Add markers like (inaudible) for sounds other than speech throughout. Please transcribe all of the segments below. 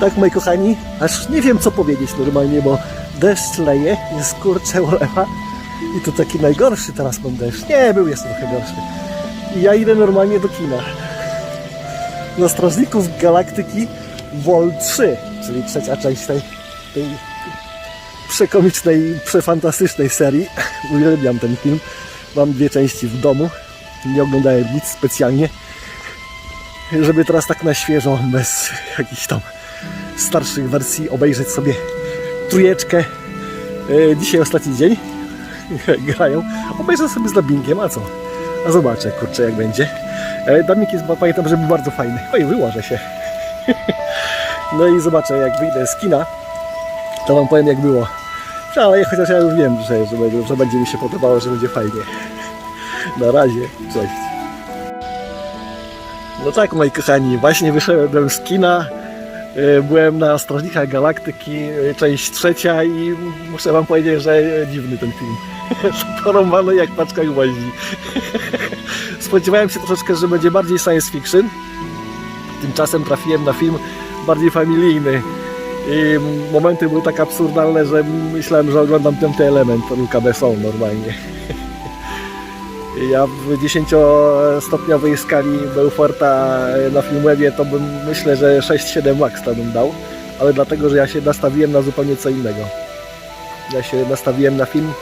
Tak, moi kochani, aż nie wiem co powiedzieć normalnie, bo deszcz leje, jest kurcze ulewa i to taki najgorszy teraz mam deszcz. Nie, był jeszcze trochę gorszy. I ja idę normalnie do kina. Na Strażników Galaktyki Vol 3, czyli trzecia część tej, tej przekomicznej, przefantastycznej serii. (laughs) Uwielbiam ten film. Mam dwie części w domu. Nie oglądałem nic specjalnie. Żeby teraz tak na świeżo, bez jakichś tam starszych wersji, obejrzeć sobie trójeczkę. E, Dzisiaj ostatni dzień. (laughs) Grają. Obejrzę sobie z dubbingiem, a co? A zobaczę, kurczę, jak będzie. E, Dubbing jest, pamiętam, że był bardzo fajny. Oj, wyłożę się. (laughs) No i zobaczę, jak wyjdę z kina, to wam powiem, jak było. No, Ale chociaż ja już wiem, że, że, będzie- że będzie mi się podobało, że będzie fajnie. (laughs) Na razie, cześć. No tak, moi kochani, właśnie wyszedłem z kina. E, Byłem na Strażnikach Galaktyki, e, część trzecia i muszę wam powiedzieć, że dziwny ten film. (laughs) Porąbany jak paczka gwoździ. (laughs) Spodziewałem się troszeczkę, że będzie bardziej science fiction. Tymczasem trafiłem na film bardziej familijny. I momenty były tak absurdalne, że myślałem, że oglądam piąty element Luca Besson normalnie. (laughs) Ja w 10-stopniowej skali Belforta na Filmwebie to bym myślę, że 6-7 max to bym dał, ale dlatego, że ja się nastawiłem na zupełnie co innego. Ja się nastawiłem na film,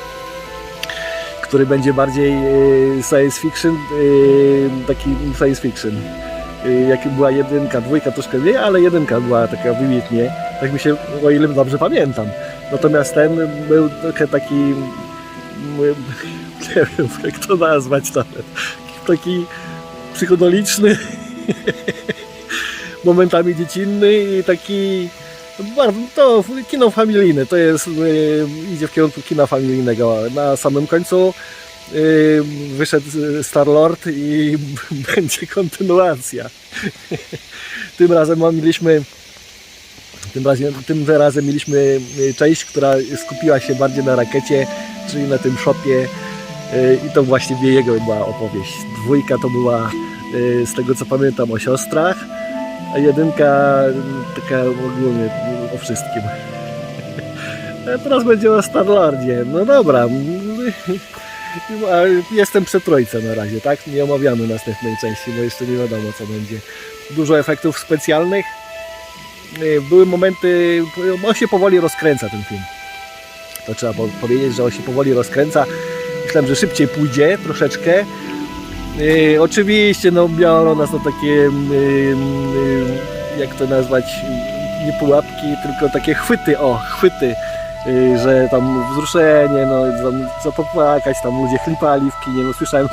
który będzie bardziej e, science fiction, e, taki science fiction. E, Jak była jedynka, dwójka troszkę mniej, ale jedynka była taka wybitnie, tak mi się, o ile dobrze pamiętam. Natomiast ten był taki, nie wiem jak to nazwać nawet, taki psychodoliczny, (laughs) momentami dziecinny i taki bardzo, to kino familijne, to jest, y, idzie w kierunku kina familijnego. Na samym końcu y, wyszedł Star-Lord i (laughs) będzie kontynuacja. (laughs) Tym razem mieliśmy tym razem, tym razem mieliśmy y, część, która skupiła się bardziej na rakiecie, czyli na tym shopie y, i to właściwie jego była opowieść. Dwójka to była y, z tego co pamiętam o siostrach, a jedynka y, taka ogólnie o wszystkim. (laughs) A teraz będzie o Starlordzie. No dobra. Jestem przy trójce na razie, tak? Nie omawiamy następnej części, bo jeszcze nie wiadomo co będzie. Dużo efektów specjalnych. Y, Były momenty, on się powoli rozkręca ten film. To trzeba po- powiedzieć, że on się powoli rozkręca. Myślałem, że szybciej pójdzie troszeczkę. Yy, oczywiście no, biorą nas na takie, yy, yy, jak to nazwać, nie pułapki, tylko takie chwyty, o, chwyty, yy, że tam wzruszenie, no, co popłakać, tam ludzie chlipali w kinie, no słyszałem,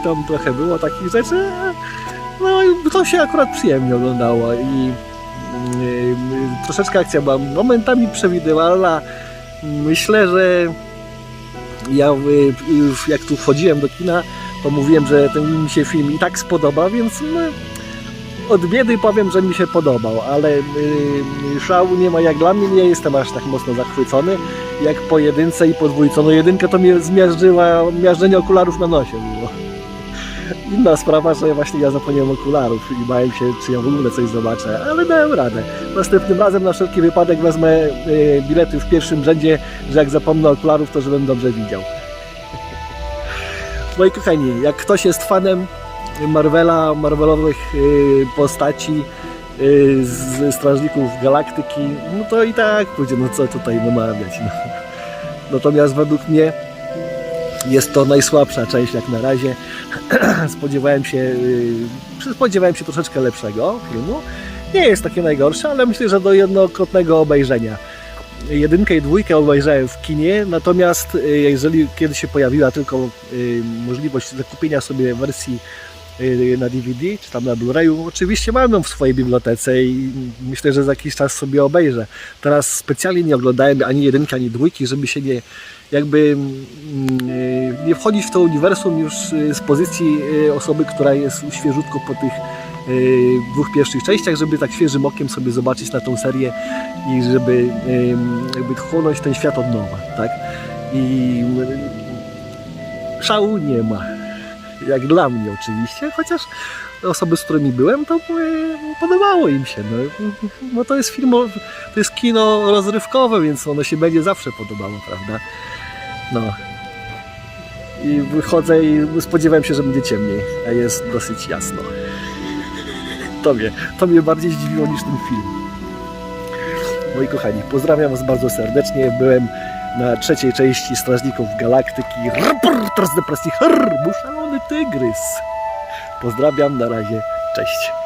i tam trochę było takich rzeczy, no i to się akurat przyjemnie oglądało i yy, troszeczkę akcja była momentami przewidywalna, myślę, że ja y, już jak tu wchodziłem do kina, to mówiłem, że ten mi się film i tak spodoba, więc no, od biedy powiem, że mi się podobał, ale y, szału nie ma jak dla mnie, nie jestem aż tak mocno zachwycony jak po jedynce i po dwójce. No jedynka to mnie zmiażdżyła, miażdżenie okularów na nosie było. Inna sprawa, że właśnie ja zapomniałem okularów i bałem się, czy ja w ogóle coś zobaczę, ale dałem radę. Następnym razem na wszelki wypadek wezmę y, bilety w pierwszym rzędzie, że jak zapomnę okularów, to żebym dobrze widział. (laughs) Moi kochani, jak ktoś jest fanem Marvela, Marvelowych y, postaci y, z Strażników Galaktyki, no to i tak pójdzie, no co tutaj wymawiać. No. Natomiast według mnie jest to najsłabsza część jak na razie. (clears throat) spodziewałem się, y, spodziewałem się troszeczkę lepszego filmu. Nie jest takie najgorsze, ale myślę, że do jednokrotnego obejrzenia. Jedynkę i dwójkę obejrzałem w kinie, natomiast y, jeżeli kiedyś się pojawiła tylko y, możliwość zakupienia sobie wersji na DVD czy tam na Blu-rayu, oczywiście mam ją w swojej bibliotece i myślę, że za jakiś czas sobie obejrzę. Teraz specjalnie nie oglądałem ani jedynki, ani dwójki, żeby się nie jakby mm, y, nie wchodzić w to uniwersum już y, z pozycji y, osoby, która jest świeżutko po tych y, dwóch pierwszych częściach, żeby tak świeżym okiem sobie zobaczyć na tą serię i żeby y, jakby chłonąć ten świat od nowa, tak? I y, szału nie ma. Jak dla mnie oczywiście, chociaż osoby, z którymi byłem, to podobało im się. No, no to jest film, to jest kino rozrywkowe, więc ono się będzie zawsze podobało, prawda? No. I wychodzę i spodziewałem się, że będzie ciemniej, a jest dosyć jasno. To mnie, to mnie bardziej zdziwiło niż ten film. Moi kochani, pozdrawiam Was bardzo serdecznie. Byłem na trzeciej części Strażników Galaktyki. Reporter z depresji. Był szalony tygrys. Pozdrawiam, na razie, cześć.